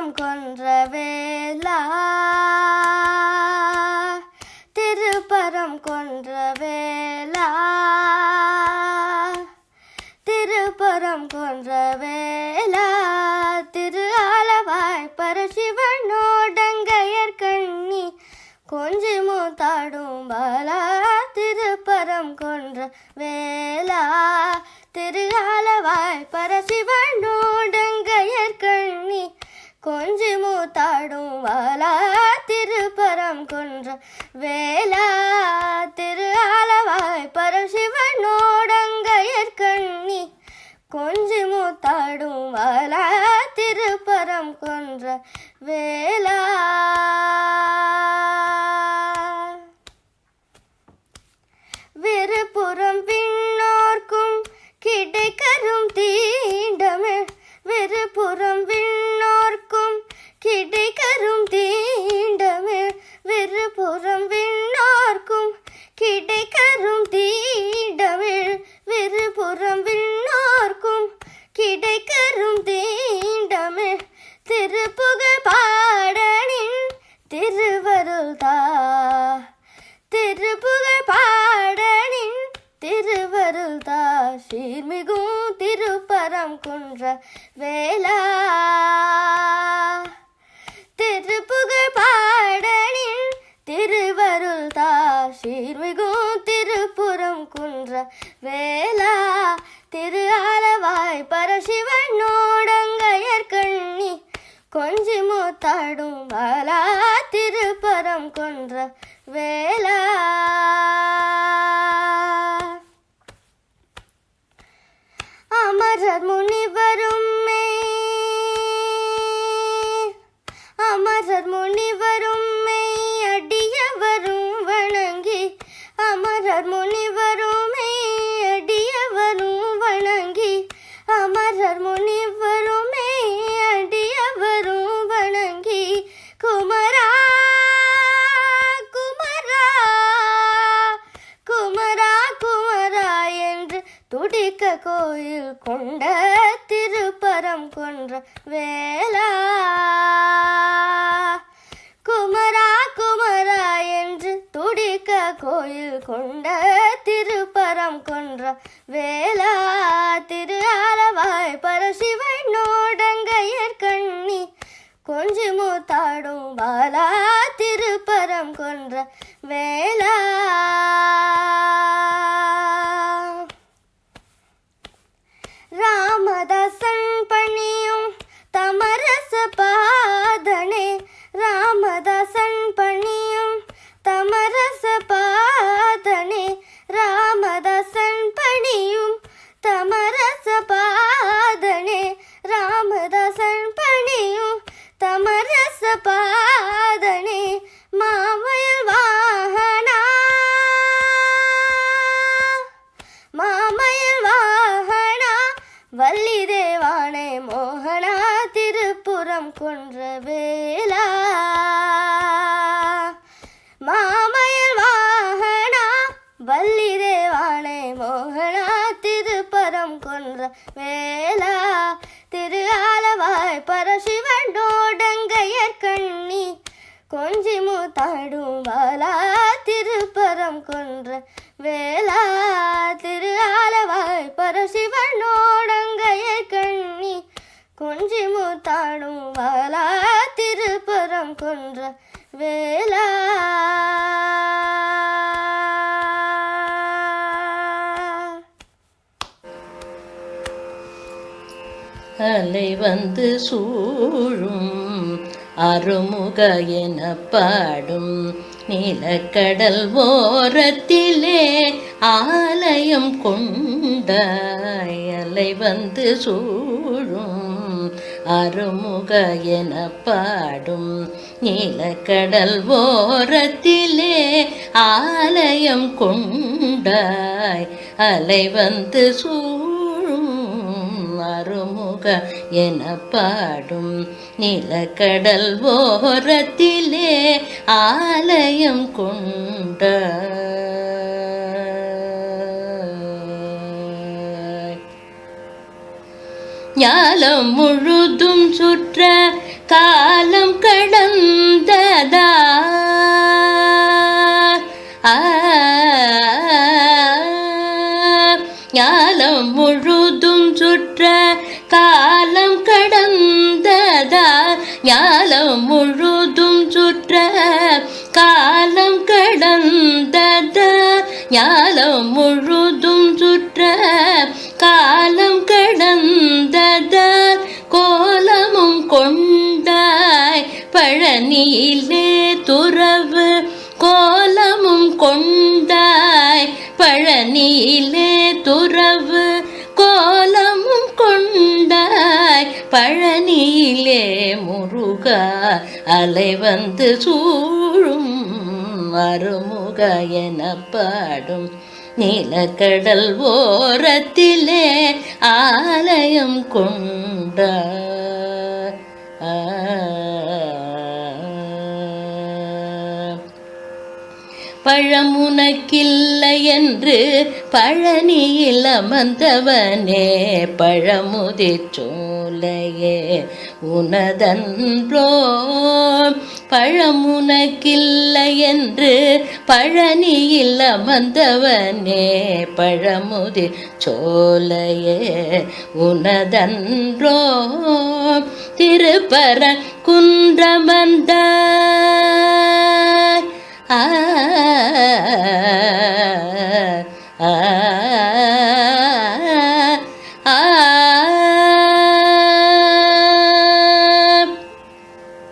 திருப்பரம் கொன்ற வேலா திருப்பரம் கொன்ற வேலா திருப்பரம் கொன்ற வேலா திரு ஆலவாய் பரசிவனோடங்கையர் கண்ணி. கொஞ்சி மூத்தாடும் பாலா. திருப்பரம் கொன்ற வேலா திரு ஆலவாய் பரசிவனோட கொஞ்சி மூத்தாடும் வாலா திருப்பரம் கொன்ற வேலா திரு திருப்புக பாடனின் திருவருள் தா திருப்புக பாடனின் திருவருள் தா சீர்மிகும் திருப்பரம் குன்ற வேலா திருப்புக பாடனின் திருவருள் தா சீர்மிகும் திருப்புறம் குன்ற வேலா கொஞ்சி மூத்தாடும் பாலா திருப்பரம் கொன்ற வேலா. கோயில் கொண்ட திருப்பரம் கொன்ற வேலா குமரா குமரா என்று துடிக்க கோயில் கொண்ட திருப்பரம் கொன்ற வேலா திரு ஆலவாய் பரசிவை நோடங்கையர் கண்ணி கொஞ்சி மூத்தாடும் பாலா. தமரச பாதனே ராமதாசன் பணியும் தமரச பாதனே மாமயல் வாகனா. மாமயல் வாகனா வள்ளி தேவானே மோகனா திருப்புறம் கொன்ற வேலா மாமயல் வாகனா வள்ளி திருப்பரம் கொன்ற வேலா திரு ஆலவாய் பரசிவண்டோடங்கையர் கண்ணி கொஞ்சி மூத்தாடும் வாலா திருப்பரம் கொன்ற வேலா திரு ஆலவாய் பரசிவனோடங்கையர் கண்ணி கொஞ்சி மூத்தாடும் வாலா திருப்பரம் கொன்ற வேலா அலை வந்து சூழும் அருமுக எனப்பாடும் நீலக்கடல் ஓரத்திலே ஆலயம் கொண்ட அலை வந்து சூழும் அருமுக எனப்பாடும் நீலக்கடல் ஓரத்திலே ஆலயம் கொண்டாய் அலை வந்து சூ போக என பாடும் நிலக்கடல் ஓரத்திலே ஆலயம் கொண்ட ஞாலம் முழுதும் சுற்ற காலம் கடந்ததா? ஞாலம் முழுதும் சுற்ற காலம் முழுதும் சுற்ற காலம் கடந்தத. ஞாலம் முழுதும் சுற்ற காலம் கடந்தத. கோலமும் கொண்டாய் பழனியிலே துறவு. கோலமும் கொண்டாய் பழனியிலே பழனியிலே முருகா அலை வந்து சூழும் மறுமுக எனப்பாடும் பாடும் நீலக்கடல் ஓரத்திலே ஆலயம் கொண்ட பழமுனக்கில்லை என்று பழனியில் அமர்ந்தவனே பழமுதிர் சோலையே உனதன்றோ பழமுனக்கில்லை என்று பழனியில் அமர்ந்தவனே பழமுதி சோலையே உனதன்றோ திருப்பர குன்றமந்த